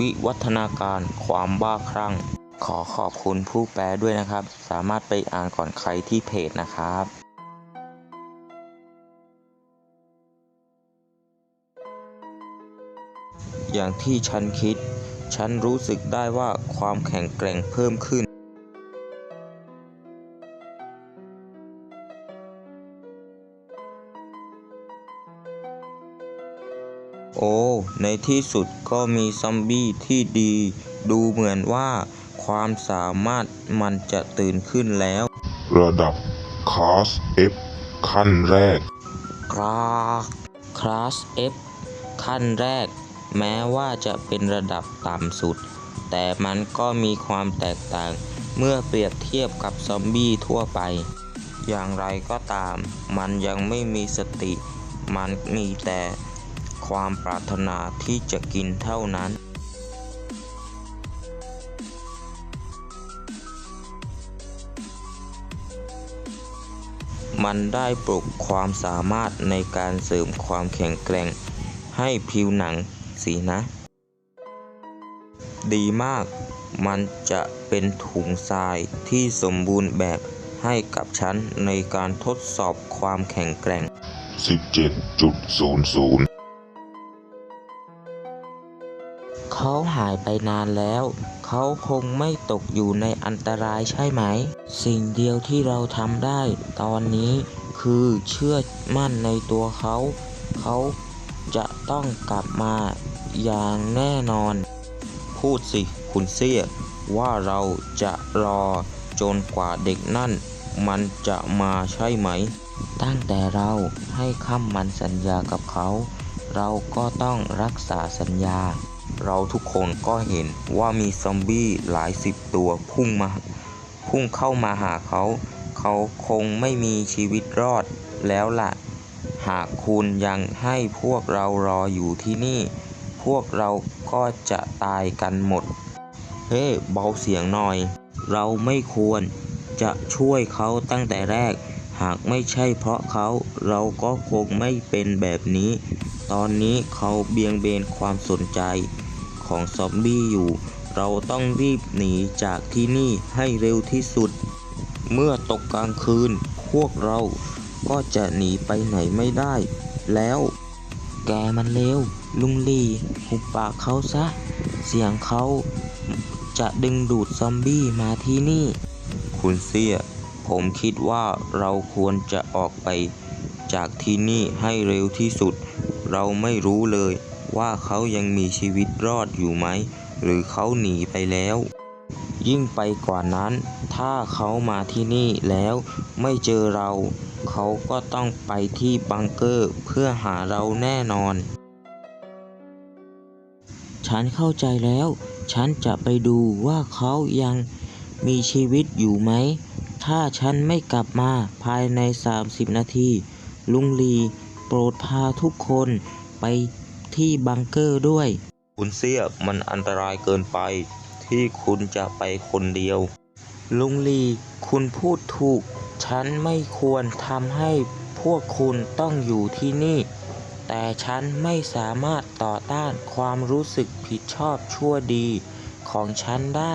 วิวัฒนาการความบ้าคลั่ง ขอขอบคุณผู้แปลด้วยนะครับ สามารถไปอ่านก่อนใครที่เพจนะครับอย่างที่ฉันคิด ฉันรู้สึกได้ว่าความแข็งแกร่งเพิ่มขึ้น โอ้ ในที่สุดก็มีซอมบี้ที่ดี ดูเหมือนว่าความสามารถมันจะตื่นขึ้นแล้ว ระดับคลาส F ขั้นแรกคลาสคลาส F ขั้นแรก แม้ว่าจะเป็นระดับต่ำสุด แต่มันก็มีความแตกต่างเมื่อเปรียบเทียบกับซอมบี้ทั่วไป อย่างไรก็ตาม มันยังไม่มีสติ มันมีแต่ ความปรารถนาที่จะกินเท่านั้นมันได้ปลุกความสามารถในการเสริมความแข็งแกร่ง ให้ผิวหนังสินะ ดีมาก มันจะเป็นถุงทรายที่สมบูรณ์แบบให้กับฉันในการทดสอบความแข็งแกร่ง 17.00 เขาหายไปนานแล้ว เขาคงไม่ตกอยู่ในอันตรายใช่ไหม สิ่งเดียวที่เราทำได้ ตอนนี้คือเชื่อมั่นในตัวเขา เขาจะต้องกลับมาอย่างแน่นอน พูดสิคุณเสียว่าเราจะรอจนกว่าเด็กนั่น มันจะมาใช่ไหม ตั้งแต่เราให้คำมันสัญญากับเขา เราก็ต้องรักษาสัญญา เราทุกคนก็เห็นว่ามีซอมบี้หลายสิบตัวพุ่งมา พุ่งเข้ามาหาเขา เขาคงไม่มีชีวิตรอดแล้วล่ะ หากคุณยังให้พวกเรารออยู่ที่นี่ พวกเราก็จะตายกันหมด เฮ้เบาเสียงหน่อย เราไม่ควรจะช่วยเขาตั้งแต่แรก หากไม่ใช่เพราะเขาเราก็คงไม่เป็นแบบนี้ ตอนนี้เขาเบี่ยงเบนความสนใจ ของซอมบี้อยู่ เราต้องรีบหนีจากที่นี่ให้เร็วที่สุด เมื่อตกกลางคืน พวกเราก็จะหนีไปไหนไม่ได้ แล้ว แกมันเลวลุงลีหุบปากเขาซะ เสียงเขาจะดึงดูดซอมบี้มาที่นี่ คุณเสียผมคิดว่าเราควรจะออกไปจากที่นี่ให้เร็วที่สุด เราไม่รู้เลย ว่าเขายังมีชีวิตรอดอยู่ไหม หรือเขาหนีไปแล้ว ยิ่งไปกว่านั้น ถ้าเขามาที่นี่แล้วไม่เจอเรา เขาก็ต้องไปที่บังเกอร์เพื่อหาเราแน่นอน ฉันเข้าใจแล้ว ฉันจะไปดูว่าเขายังมีชีวิตอยู่ไหม ถ้าฉันไม่กลับมาภายใน 30 นาที ลุงลีโปรดพาทุกคนไป ที่บังเกอร์ด้วย คุณเสียมันอันตรายเกินไป ที่คุณจะไปคนเดียว ลุงลีคุณพูดถูก ฉันไม่ควรทำให้พวกคุณต้องอยู่ที่นี่ แต่ฉันไม่สามารถต่อต้านความรู้สึกผิดชอบชั่วดีของฉันได้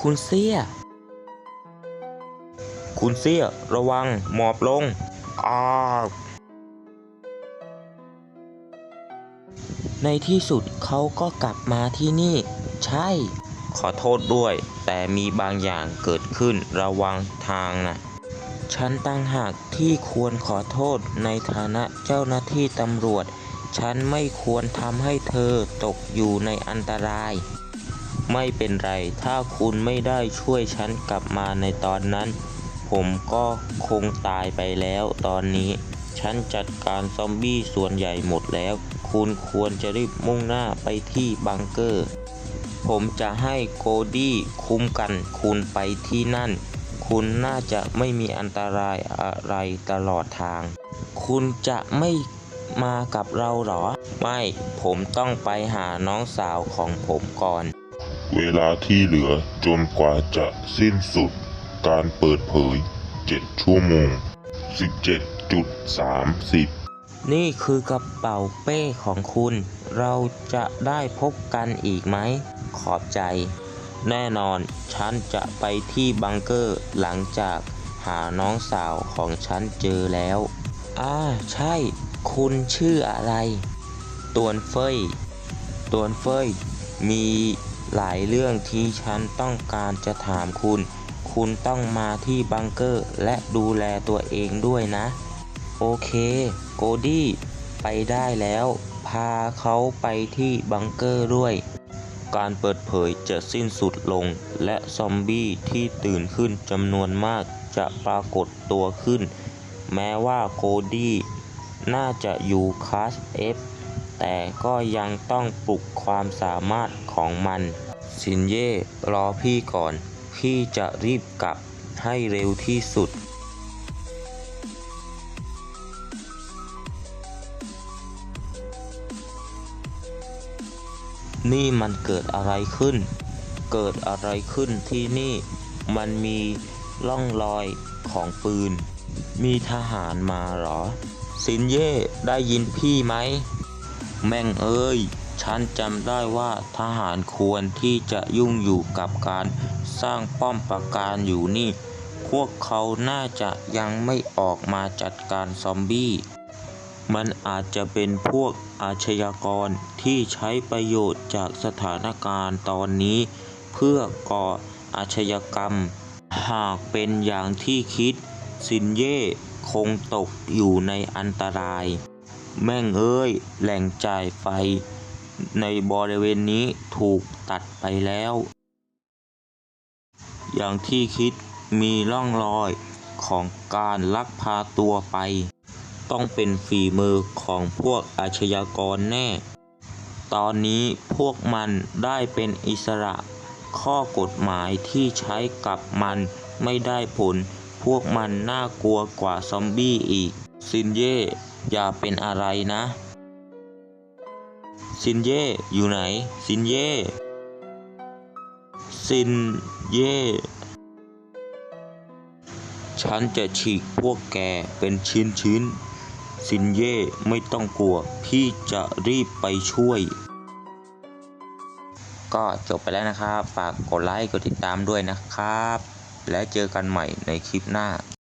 คุณเสียคุณเสียระวังหมอบลงอ้า ในที่สุดเขาก็กลับมาที่นี่ ใช่ ขอโทษด้วย แต่มีบางอย่างเกิดขึ้นระวังทางนะฉันตั้งหากที่ควรขอโทษในฐานะเจ้าหน้าที่ตำรวจ ฉันไม่ควรทำให้เธอตกอยู่ในอันตราย ไม่เป็นไร ถ้าคุณไม่ได้ช่วยฉันกลับมาในตอนนั้น ผมก็คงตายไปแล้วตอนนี้ ฉันจัดการซอมบี้ส่วนใหญ่หมดแล้ว คุณควรจะรีบมุ่งหน้าไปที่บังเกอร์ ผมจะให้โกดี้คุ้มกันคุณไปที่นั่น คุณน่าจะไม่มีอันตรายอะไรตลอดทาง คุณจะไม่มากับเราหรอ ไม่ ผมต้องไปหาน้องสาวของผมก่อน เวลาที่เหลือจนกว่าจะสิ้นสุด การเปิดเผย 7 ชั่วโมง 17.30 นี่คือกระเป๋าเป้ของคุณ เราจะได้พบกันอีกไหม ขอบใจ แน่นอน ฉันจะไปที่บังเกอร์หลังจากหาน้องสาวของฉันเจอแล้ว อ่า ใช่ คุณชื่ออะไร ตวนเฟยตวนเฟยมีหลายเรื่องที่ฉันต้องการจะถามคุณ คุณต้องมาที่บังเกอร์และดูแลตัวเองด้วยนะ โอเคโกดี้ไปได้แล้ว พาเขาไปที่บังเกอร์ด้วย การเปิดเผยจะสิ้นสุดลง และซอมบี้ที่ตื่นขึ้นจำนวนมากจะปรากฏตัวขึ้น แม้ว่าโกดี้น่าจะอยู่คลาส F แต่ก็ยังต้องปลุกความสามารถของมันสินเย่รอพี่ก่อน พี่จะรีบกลับให้เร็วที่สุด นี่มันเกิดอะไรขึ้น เกิดอะไรขึ้นที่นี่ มันมีร่องรอยของปืน มีทหารมาหรอ สินเย่ได้ยินพี่ไหม แม่งเอ้ย ฉันจำได้ว่าทหารควรที่จะยุ่งอยู่กับการสร้างป้อมปราการอยู่นี่ พวกเขาน่าจะยังไม่ออกมาจัดการซอมบี้ มันอาจจะเป็นพวกอาชญากรที่ใช้ประโยชน์จากสถานการณ์ตอนนี้ เพื่อก่ออาชญากรรม หากเป็นอย่างที่คิด ซินเย่คงตกอยู่ในอันตราย แม่งเอ้ย แหล่งจ่ายไฟ ในบริเวณนี้ถูกตัดไปแล้ว อย่างที่คิดมีร่องรอยของการลักพาตัวไป ต้องเป็นฝีมือของพวกอาชญากรแน่ ตอนนี้พวกมันได้เป็นอิสระ ข้อกฎหมายที่ใช้กับมันไม่ได้ผล พวกมันน่ากลัวกว่าซอมบี้อีก ซินเย่อย่าเป็นอะไรนะ ซินเย่อยู่ไหน ซินเย่ซินเย่ฉันจะฉีกพวกแกเป็นชิ้นชิ้น ซินเย่ไม่ต้องกลัว พี่จะรีบไปช่วย ก็จบไปแล้วนะครับ ฝากกดไลค์ กดติดตามด้วยนะครับ และเจอกันใหม่ในคลิปหน้า